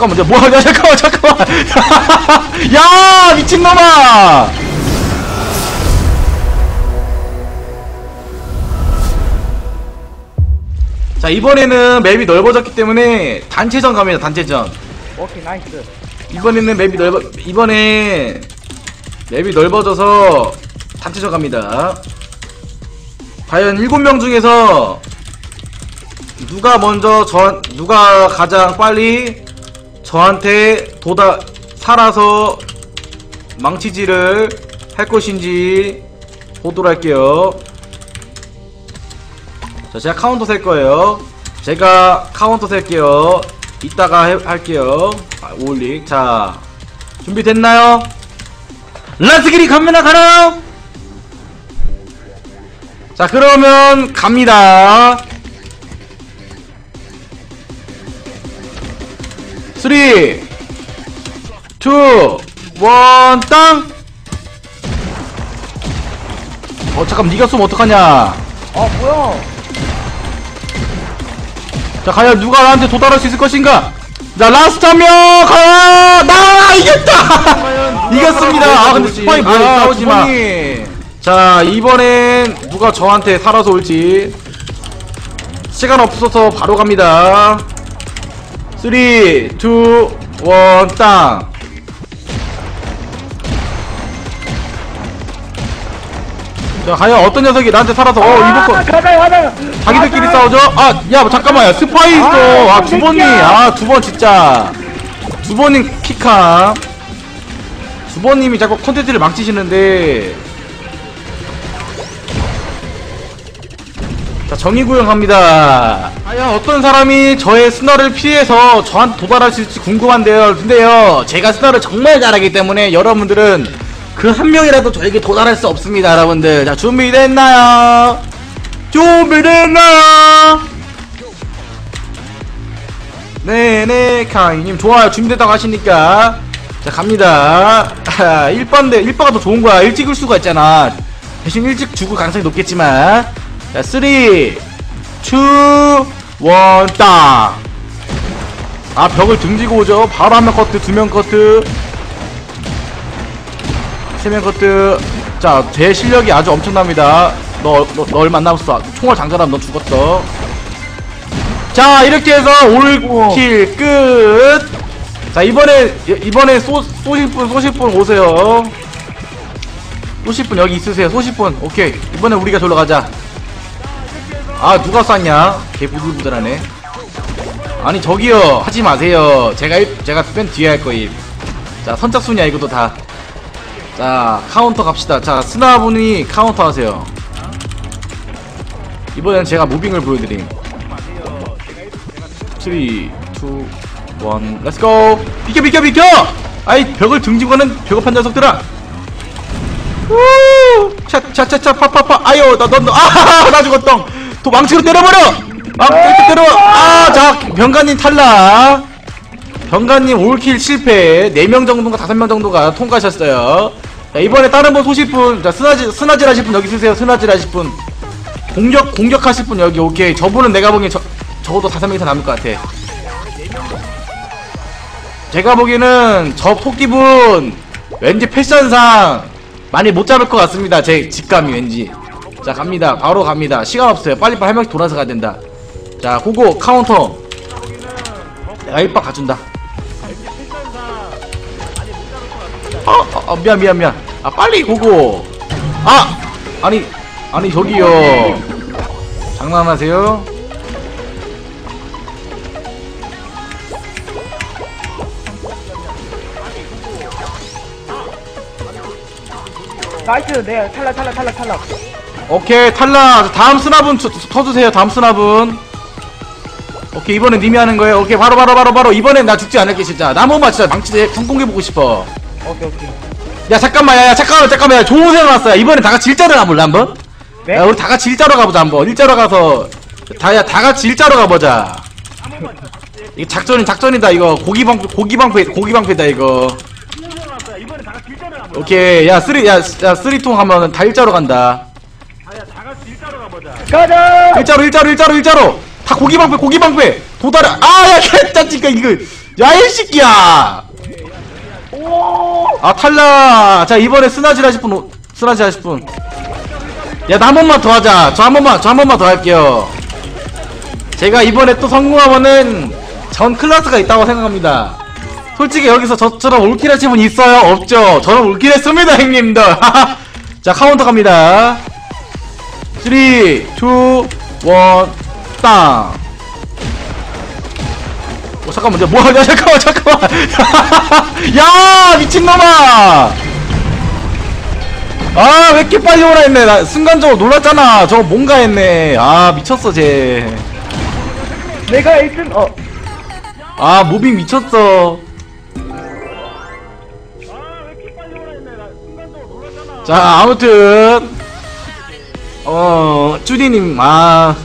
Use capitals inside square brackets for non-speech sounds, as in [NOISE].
잠깐만, 야, 뭐야, 야, [LAUGHS] 잠깐만, 잠깐만. [LAUGHS] 야, 미친놈아! 자, 이번에는 맵이 넓어졌기 때문에 단체전 갑니다, 단체전. 오케이 나이스 이번에는 맵이 넓어, 이번에 맵이 넓어져서 단체전 갑니다. 과연 7명 중에서 누가 먼저 저, 누가 가장 빨리 저한테 도다, 살아서 망치질을 할 것인지 보도록 할게요. 자, 제가 카운터 셀 거예요. 제가 카운터 셀게요. 이따가 해- 할게요. 아, 올릭. 자, 준비됐나요? 란스기리 갑니다, 가라! 자, 그러면 갑니다. 3, 2, 1, 땅! 어, 잠깐, 니가 쏘면 어떡하냐. 아 뭐야 자, 과연 누가 나한테 도달할 수 있을 것인가? 자, 라스트 한 명! 가! 나! 이겼다! 이겼습니다! 아, 근데 스파이 뭐야? 아, 싸우지 마. 자, 이번엔 누가 저한테 살아서 올지. 시간 없어서 바로 갑니다. 3, 2, 1, 땅! 자, 과연 어떤 녀석이 나한테 살아서, 어, 거. 아, 가자 가자 자기들끼리. 싸우죠? 아, 야, 뭐 잠깐만, 야, 스파이 있어. 아, 아, 두 번이. 아, 두 번 진짜. 두 번님 피카. 두 번님이 자꾸 콘텐츠를 망치시는데. 자, 정의구형 갑니다. 과연 어떤 사람이 저의 스너를 피해서 저한테 있을지 궁금한데요. 근데요, 제가 스너를 정말 잘하기 때문에 여러분들은 그 한 명이라도 저에게 도달할 수 없습니다, 여러분들. 자, 준비됐나요? 준비됐나요? 네네 카이님 좋아요 준비됐다고 하시니까 자 갑니다 [LAUGHS] 1번 대 1번가 더 좋은 거야 일찍 올 수가 있잖아 대신 일찍 죽을 가능성이 높겠지만 자 3, 2, 1, 땅! 아 벽을 등지고 오죠 바로 한 명 커트 두 명 커트 세 명 커트 자 제 실력이 아주 엄청납니다 너, 너, 너 얼마 안 남았어 총알 장전하면 너 죽었어 자 이렇게 해서 올킬 끝. 자 이번에 이번에 쏘 쏘실 분 쏘실 분 오세요. 쏘실 분 여기 있으세요. 쏘실 분 오케이 이번에 우리가 졸러 가자. 아 누가 쐈냐? 개 부들부들하네. 아니 저기요 하지 마세요. 제가 일- 제가 맨 뒤에 할 거임. 자 선착순이야 이것도 다. 자 카운터 갑시다. 자 스나분이 카운터 하세요. 이번엔 제가 무빙을 보여드림. 3, 2, 1, 렛츠고! 비켜, 비켜, 비켜! 아이, 벽을 등지고 가는 벽업한 녀석들아! 우! 차, 차, 차, 차, 파, 파, 파, 아유, 나, 너, 너, 아, [LAUGHS] 나 죽었똥! 또 망치로 때려버려! 망치로 때려! 아, 자, 병가님 탈락! 병가님 올킬 실패, 4명 정도인가 5명 정도가 통과하셨어요. 자, 이번에 다른 분 소실 분, 자, 스나질, 스나질 하실 분 여기 쓰세요, 스나질 하실 분. 공격, 공격하실 분 여기, 오케이. 저분은 내가 보기엔 저, 적어도 다섯 명 이상 남을 것 같아. 제가 보기에는 저 토끼분 왠지 패션상 많이 못 잡을 것 같습니다. 제 직감이 왠지. 자 갑니다. 바로 갑니다. 시간 없어요. 빨리빨리 한 명씩 돌아서 가야 된다. 자 고고 카운터. 내가 1박 가준다. 어, 어, 어, 미안 미안 미안. 아 빨리 고고. 아 아니 아니 저기요. 장난하세요? 나이스. 네 탈락 탈락 탈락 탈락. 오케이 탈락. 다음 스나분 쳐- 쳐주세요 다음 스나분. 오케이 이번엔 님이 하는 거예요. 오케이 바로 바로 바로 바로. 이번엔 나 죽지 않을게 진짜. 나무만 진짜 망치 성공해보고 싶어. 오케이 오케이. 야 잠깐만 야, 야 잠깐만 잠깐만. 야 좋은 생각 났어. 야, 이번엔 다 같이 일자로 가볼래 한번? 네? 야 우리 다 같이 일자로 가보자 한번. 일자로 가서 다야 다 같이 일자로 가보자. 이거 작전이 작전이다 이거. 고기 방 고기 방패 고기 방패다 이거 오케이 야 쓰리 야 야 쓰리통 하면은 다 일자로 간다 가자 일자로 일자로 일자로 일자로 다 고기 방패 고기 방패 도달아 아야 개짜지가 이거 야, 이 새끼야! 오 아, 탈락! 자, 이번에 스나질 하실 분, 오- 스나질 하실 분. 야, 나 한 번만 더 하자. 저 한 번만, 저 한 번만 더 할게요. 제가 이번에 또 성공하면은 전 클라스가 있다고 생각합니다. 솔직히 여기서 저처럼 올킬 하신 분 있어요? 없죠? 저는 올킬 했습니다, 형님들. [LAUGHS] 자, 카운터 갑니다. 3, 2, 1, 땅. 어, 잠깐만, 야, 뭐야, 야, 잠깐만, 잠깐만. [LAUGHS] 야, 미친놈아! 아, 왜 이렇게 빨리 오라 했네. 나 순간적으로 놀랐잖아. 저거 뭔가 했네. 아, 미쳤어, 쟤. 내가 1등 어 아, 무빙 미쳤어. 자, 아무튼, 어, 쭈디님, 아,